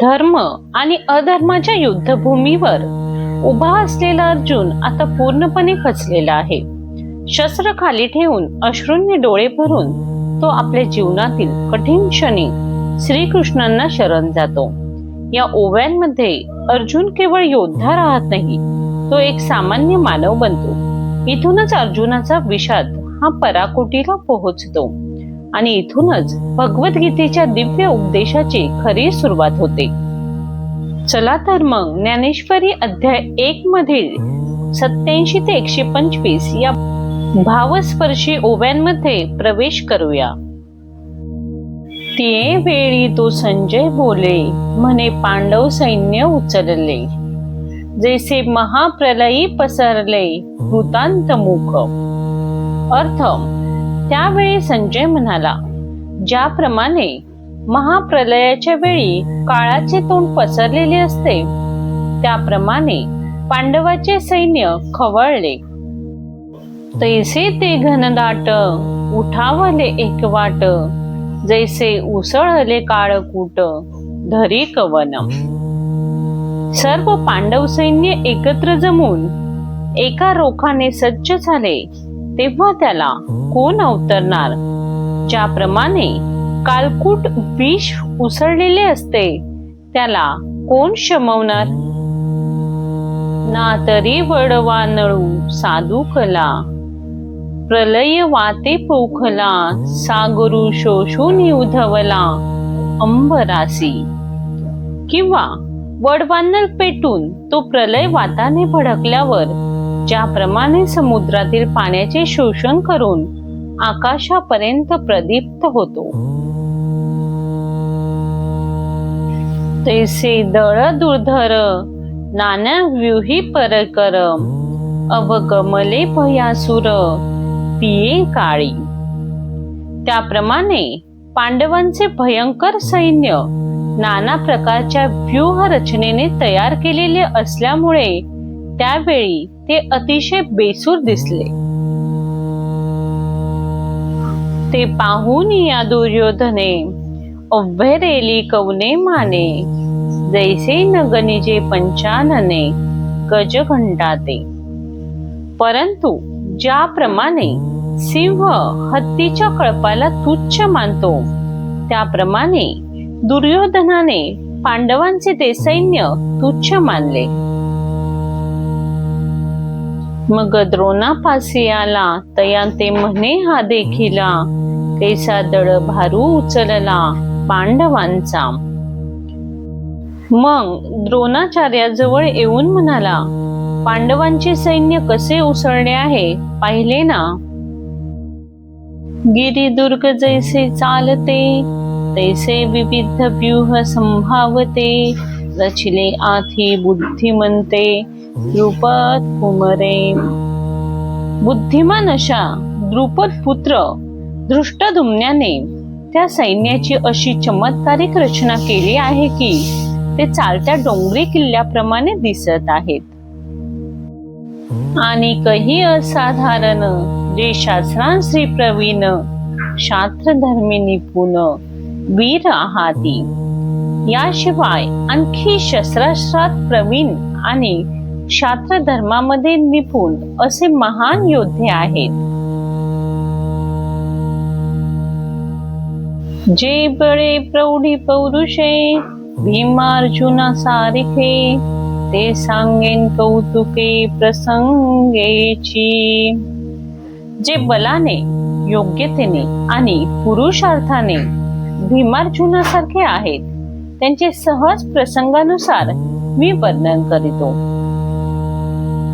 धर्म आणि अधर्माच्या युद्धभूमीवर उभा असलेला अर्जुन आता पूर्णपणे खचलेला आहे. शस्त्र खाली ठेवून अश्रूंनी डोळे भरून तो आपल्या जीवनातील कठीण क्षणी श्रीकृष्णांना शरण जातो. या ओव्यांमध्ये अर्जुन केवळ योद्धा राहत नाही तो एक सामान्य मानव बनतो. इथूनच अर्जुनाचा विषाद हा पराकोटीला पोहोचतो. आणि इथूनच भगवद्गीतेच्या दिव्य उपदेशाची खरी सुरुवात होते. चला तर मग ज्ञानेश्वरी अध्याय एक मधील सत्याऐंशी ते एकशे पंचवीस या भावस्पर्शी ओव्यांमध्ये प्रवेश करूया. ते वेळी तो संजय बोले म्हणे पांडव सैन्य उचलले. जैसे महाप्रलयी पसरले वृतांत मुख अर्थ त्यावेळी संजय म्हणाला ज्याप्रमाणे महाप्रलयाच्या वेळी काळाचे तोंड पसरलेले असते त्याप्रमाणे पांडवाचे सैन्य खवळले. तैसे ते घनदाट उठावले एक वाट जैसे उसळले काळकूट धरी कवन सर्व पांडव सैन्य एकत्र जमून एका रोखाने सज्ज झाले. तेव्हा त्याला कोण अवतरणार? ज्याप्रमाणे कालकूट विष उसळलेले असते त्याला कोण शमवणार? ना तरी वडवा नळू साधू कला प्रलय वाते पोखला सागरू शोषून उधवला अंबरासी. किंवा वडवानल पेटून तो प्रलय वाताने भडकल्यावर ज्याप्रमाणे समुद्रातील पाण्याचे शोषण करून आकाशापर्यंत प्रदीप्त होतो. तैसे दळ दुर्धर नाना व्यूही परकर अवगमले भयासुर पिये काळी. त्याप्रमाणे पांडवांचे भयंकर सैन्य नाना प्रकारच्या व्यूह रचनेने तयार केलेले असल्यामुळे त्यावेळी ते अतिशय बेसूर दिसले. ते पाहून या दुर्योधने अव्हेरेली कवने माने जैसे नगनिजे पंचानने गज घंटाते. परंतु ज्याप्रमाणे सिंह हत्तीच्या कळपाला तुच्छ मानतो त्याप्रमाणे दुर्योधनाने पांडवांचे ते सैन्य तुच्छ मानले. मग द्रोणापासी आला तया ते म्हणे हा देखिला. कैसा दळ भारू उचलला पांडवांचा. मग द्रोणाचार्याजवळ येऊन म्हणाला पांडवांचे सैन्य कसे उसळले आहे पाहिले ना. गिरिदुर्ग जैसे चालते तैसे विविध व्यूह संभावते रचिले आथी बुद्धिमंते द्रुपद कुमरे. बुद्धिमान अशा द्रुपद पुत्र दृष्टदुम्न्याने त्या सैन्याची अशी चमत्कारिक रचना केली आहे की ते चालत्या डोंगरी किल्ल्याप्रमाणे दिसत आहेत. आणि काही असाधारण जे शास्त्रांश्री प्रवीण शास्त्रधर्मी निपुण वीर आहाती. याशिवाय आणखी शस्त्रास्त्रात प्रवीण आणि शास्त्र धर्मामध्ये निपुण असे महान योद्धे आहेत. जे बळे प्रौढी पौरुषे भीमार्जुना सारिखे ते सांगेन कौतुके प्रसंगेची. जे बलाने योग्यतेने आणि पुरुषार्थाने भीमार्जुनासारखे आहेत त्यांचे सहज प्रसंगानुसार मी वर्णन करीतो.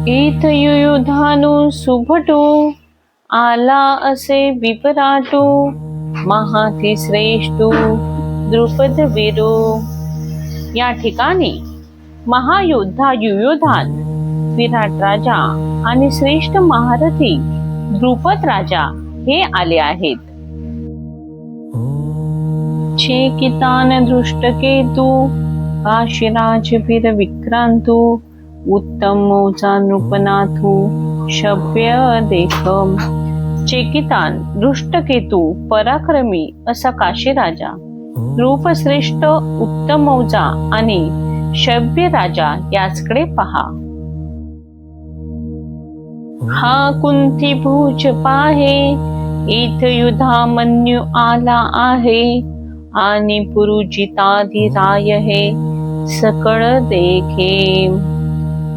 युयुधानु सुभटू आला असे विपराटू महाथी श्रेष्ठू द्रुपद वीरू। या ठिकाणी महायोद्धा युयोधान विराट राजा आणि श्रेष्ठ महारथी द्रुपद राजा हे आले आहेत. छेकितान दृष्टकेतू काशीराज वीर विक्रांतू उत्तम नृपनाथू शभ्य देखम चेकितान दृष्टकेतू पराक्रमी असा काशीराजा रूपश्रेष्ठ उत्तम मौजा आणि शभ्य राजा याचकडे पहा। हा कुंती भूज पाहे इथ युधामन्यू आला आहे आणि पुरुजिताधिराय हे सकळ देखे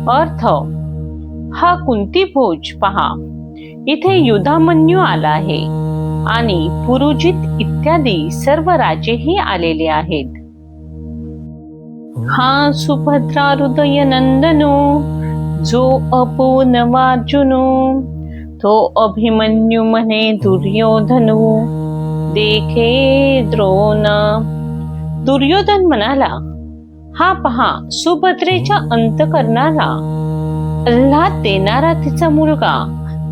अर्थ हा कुंती भोज पहा. इथे युधामन्यू आला आहे आणि पुरुजित इत्यादी सर्व राजेही आलेले आहेत. हा सुभद्रा हृदय नंदनो जो अपूर्णवार्जुनो तो अभिमन्यू म्हणे दुर्योधनो. देखे द्रोण. दुर्योधन म्हणाला हा पहा सुभद्रेच्या अंत करणारा अल्लाद देणारा तिचा मुलगा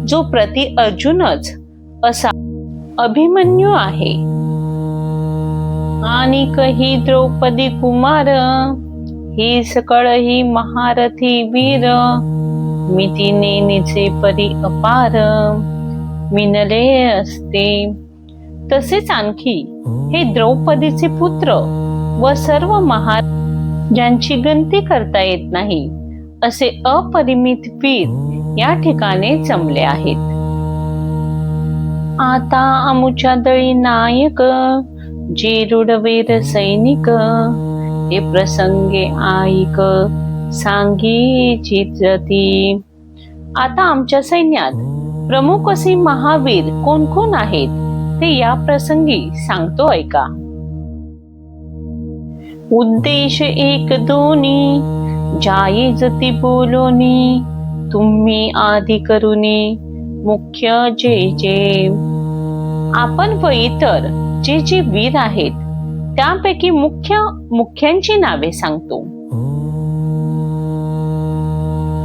जो प्रति अर्जुनच असा अभिमन्यू आहे. आणि कही द्रौपदी कुमार ही सकळ ही महारथी वीर मितीने निचे परी अपार मिनले असते. तसेच आणखी हे द्रौपदीचे पुत्र व सर्व महार ज्यांची गणती करता येत नाही असे अपरिमित वीर या ठिकाणी जमले आहेत. आता आमुच्या दळी नायक जे सैनिक हे प्रसंगे आईक सांगी चित्रती आता आमच्या सैन्यात प्रमुख असे महावीर कोण कोण आहेत ते या प्रसंगी सांगतो ऐका. उद्देश एक दोन्ही जाई जती बोलोनी तुम्ही आधी करुनी मुख्य जे जे. आपण व इतर जे जे वीर आहेत त्यापैकी मुख्य मुख्यांची नावे सांगतो.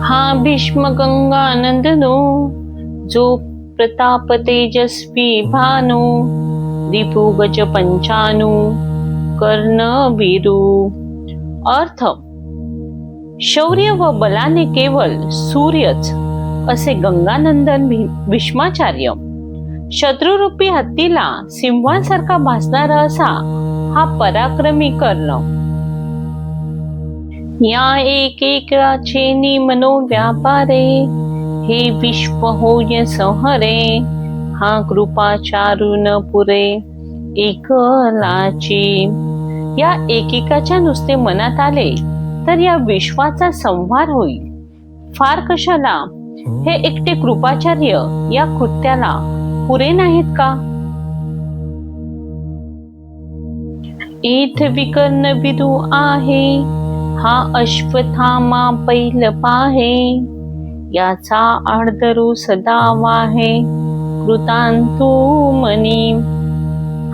हा भीष्म गंगानंदनो जो प्रताप तेजस्वी भानो दिपू गज पंचानू कर्ण वीरू अर्थ. शौर्य व बलाने केवळ सूर्यच असे गंगानंदन भी- भीष्माचार्य. शत्रुरूपी हत्तीला सिंहासारखा भासणारा असा हा पराक्रमी कर्ण. या एक एकाचे मनो व्यापारे हे विश्व होय संहरे हा कृपाचारुन पुरे एकलाची या एकेकाच्या नुसते मनात आले तर या विश्वाचा संहार होईल. फार कशाला? हे एकटे कृपाचार्य या कृत्याला पुरे नाहीत का? इथ विकर्ण विदू आहे हा अश्वथामा पैल पाहे. याचा आडदरू सदा वाहे कृतांतू मनी.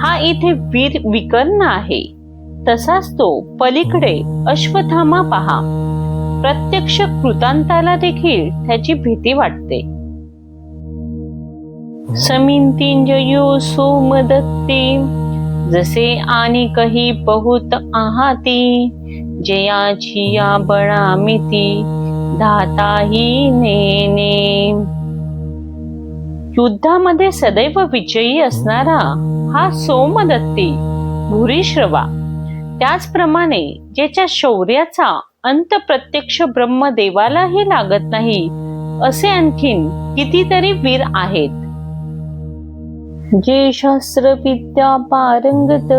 हा इथे वीर विकर्ण आहे. तसाच तो पलीकडे अश्वथामा पहा. प्रत्यक्ष कृतांताला देखील त्याची भीती वाटते. समिंतिंजयो सोमदत्ते जसे आणि कही बहुत आहाती जयाची या बळामिती धाताही नेने. युद्धामध्ये सदैव विजयी असणारा हा सोमदत्ती भूरिश्रवा त्याचप्रमाणे ज्याच्या शौर्याचा अंत प्रत्यक्ष ब्रह्मदेवालाही लागत नाही असे आणखीन कितीतरी वीर आहेत. जे शास्त्र विद्या पारंगत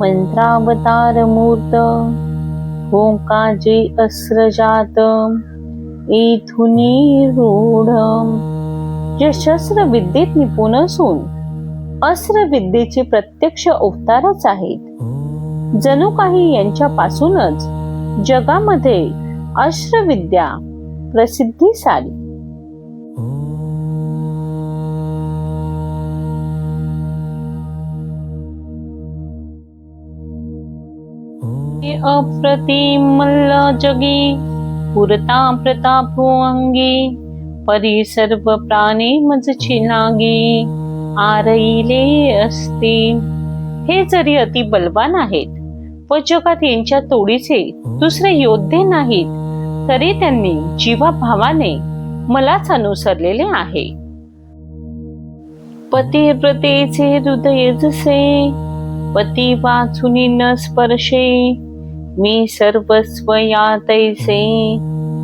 मंत्रावतार मूर्त होका जे अस्त्रजात इथुनी रूढ. जे शस्त्र विद्येत निपुण असून अस्त्र विद्येचे प्रत्यक्ष अवतारच आहेत. जणू काही यांच्यापासूनच जगामध्ये अश्रविद्या प्रसिद्धी आली अप्रतिम मल्ल जगी पुरता प्रताप अंगी परी सर्व प्राणी मजची लागी आरईले असती. हे जरी अति बलवान आहेत व जगात यांच्या तोडीचे दुसरे योद्धे नाहीत तरी त्यांनी जीवाभावाने मलाच अनुसरलेले आहे. पतिव्रतेचे हृदय जसे पती वाचुनी न स्पर्शे मी सर्वस्व या तैसे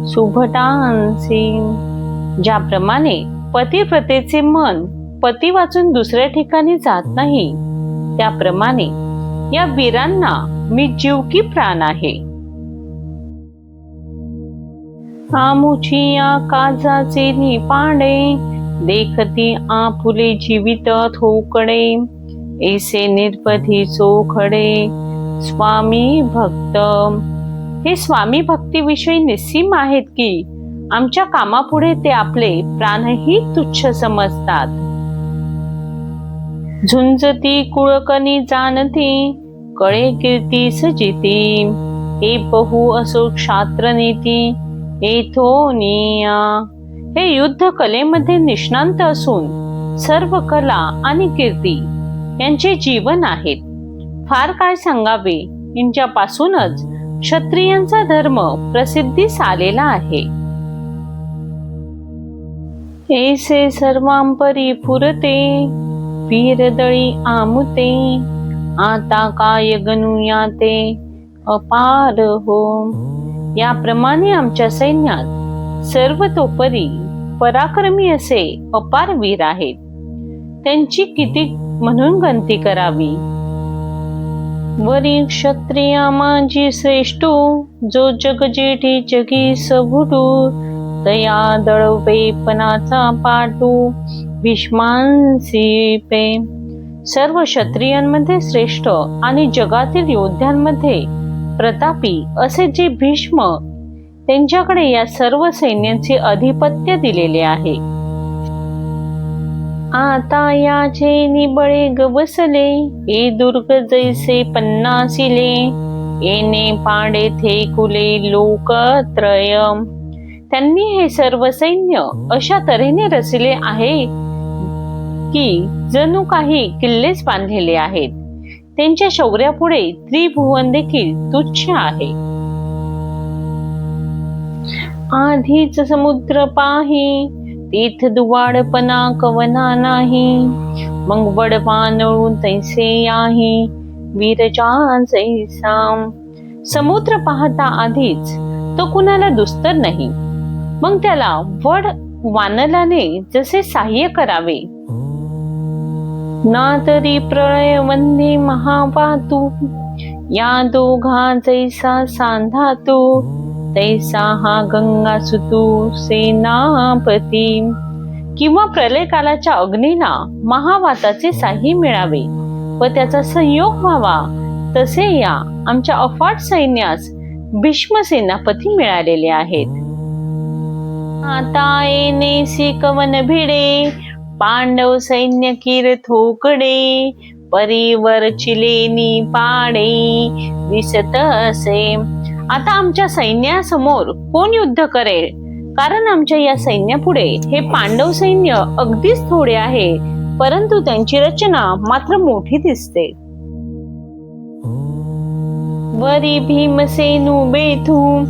सुभटांसी. ज्याप्रमाणे पतिव्रतेचे मन पती वाचून दुसऱ्या ठिकाणी जात नाही त्याप्रमाणे या वीरांना मी जीव की प्राण आहे. आमुचिया काजाचे निपाडे देखती आपुले जीवित थोकडे. एसे निर्पधी चोखडे स्वामी भक्त. हे स्वामी भक्तीविषयी निस्सीम आहेत की आमच्या कामापुढे ते आपले प्राणही तुच्छ समजतात. झुंजती कुळकनी जाणती कळे कीर्ती सजिती. हे बहु असो क्षात्र नीती. एथोनिया हे युद्ध कलेमध्ये निष्णांत असून सर्व कला आणि कीर्ती यांचे जीवन आहेत. फार काय सांगावे? यांच्यापासूनच क्षत्रियांचा धर्म प्रसिद्धीस आलेला आहे. ऐसे सर्वांपरी पुरते. वीरदळी आमुते. आता काय गणूया ते? अपार हो. याप्रमाणे आमच्या सैन्यात सर्वतोपरी पराक्रमी असे अपार वीर आहेत. त्यांची किती म्हणून गणती करावी? वरी क्षत्रिया माझी श्रेष्ठ जो जग जेठी जगी सबुटू तया दळवेपणाचा पाटू भीष्मांसी पे सर्व क्षत्रियांमध्ये श्रेष्ठ आणि जगातील योद्ध्यांमध्ये प्रतापी असे जे भीष्म त्यांच्याकडे या सर्व सैन्यांचे अधिपत्य दिलेले आहे. आता याचे निबळे गवसले ए दुर्ग जैसे पन्नासिले येणे पाडे थे कुले लोकत्रय त्यांनी हे सर्व सैन्य अशा तऱ्हेने रचले आहे की जणू काही किल्लेच बांधलेले आहेत. त्यांच्या शौर्यापुढे त्रिभुवन देखील तुच्छ आहे. आधीच समुद्र पाही तीर्थ दुवाडपणा कवना नाही. मग वडवानळून तैसे याही वीरजा जैसा. समुद्र पाहता आधीच तो कुणाला दुस्तर नाही. मग त्याला वड वानलाने जसे सहाय्य करावे ना तरी प्रळय वंदे महावातू या दोघा जैसा सांधा तो तैसा हा गंगा सुतू सेनापती. किंवा प्रलय कालाच्या अग्नीला महावाताचे साही मिळावे व त्याचा संयोग व्हावा तसे या आमच्या अफाट सैन्यास भीष्म सेनापती मिळालेले आहेत. आता येणे कवन भिडे पांडव सैन्य किर थोकडे परीवर चिलेनी पाडे दिसत असे. आता आमच्या सैन्यासमोर कोण युद्ध करेल? कारण आमच्या या सैन्यापुढे हे पांडव सैन्य अगदीच थोडे आहे परंतु त्यांची रचना मात्र मोठी दिसते. वरी भीमसेनू बेथू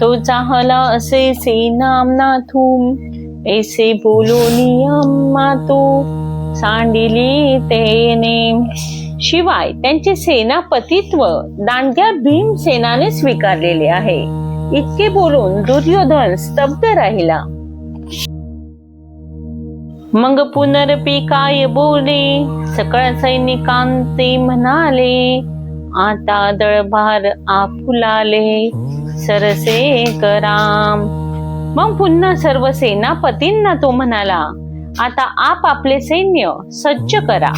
तो चाहला असे सेनाम नाथू. ऐसे बोलो मातू सांडिली तेने शिवाय त्यांचे सेनापतित्व दांड्या भीम सेनाने स्वीकारलेले आहे. इतके बोलून दुर्योधन स्तब्ध राहिला. मग पुनरपी काय बोले. सकळ सैनिकांते म्हणाले. आता दळभार आपुलाले. सरसे कराम. मग पुन्हा सर्व सेनापतींना तो म्हणाला आता आप आपले सैन्य सज्ज करा.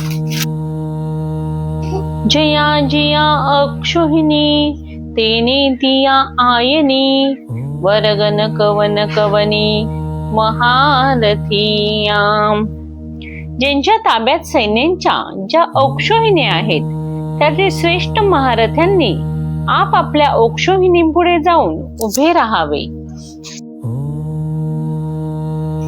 जया जिया अक्षोहिणी तेने तिया आयनी वरगन कवन कवनी महारथियाम ज्यांच्या ताब्यात सैन्यांच्या ज्या औक्षोहिणी आहेत त्यातील श्रेष्ठ महारथ्यांनी आप आपल्या औक्षोहिणींपुढे जाऊन उभे राहावे.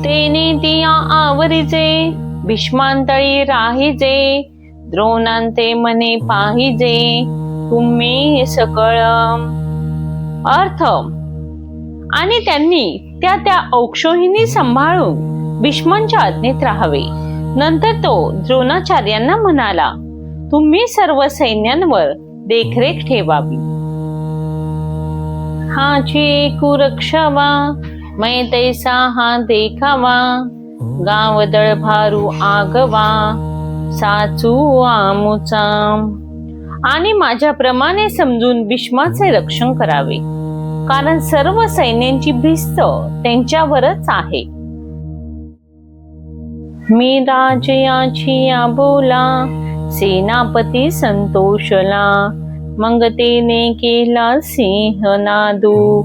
तेने तिया आवरीजे भीष्मांतळी राहीजे द्रोणांते मने पाहिजे तुम्ही सकळ. अर्थ. आणि त्यांनी त्या त्या औक्षोहिणी सांभाळून भीष्मांच्या आज्ञेत राहावे. नंतर तो द्रोणाचार्यांना म्हणाला तुम्ही सर्व सैन्यांवर देखरेख ठेवावी. हाची कुरक्षावा मै तैसा हा देखावा. गाव दळभारू आगवा साचू आमुचा. आणि माझ्याप्रमाणे समजून भीष्माचे रक्षण करावे. कारण सर्व सैन्यांची भिस्त त्यांच्यावरच आहे. मी राजयाची आबोला सेनापती संतोषला. मग तेने केला सिंह नादू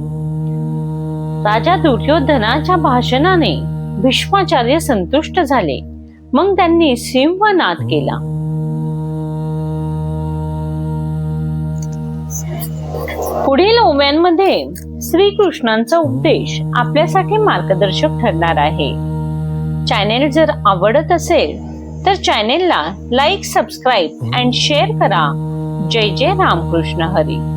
राजा दुर्योधनाच्या भाषणाने भीष्माचार्य संतुष्ट झाले. मग त्यांनी सिंहनाद केला. पुढील ओव्यांमध्ये श्रीकृष्णांचा उपदेश आपल्यासाठी मार्गदर्शक ठरणार आहे. चॅनेल जर आवडत असेल तर चॅनेलला लाईक सबस्क्राईब अँड शेअर करा. जय जय रामकृष्ण हरी.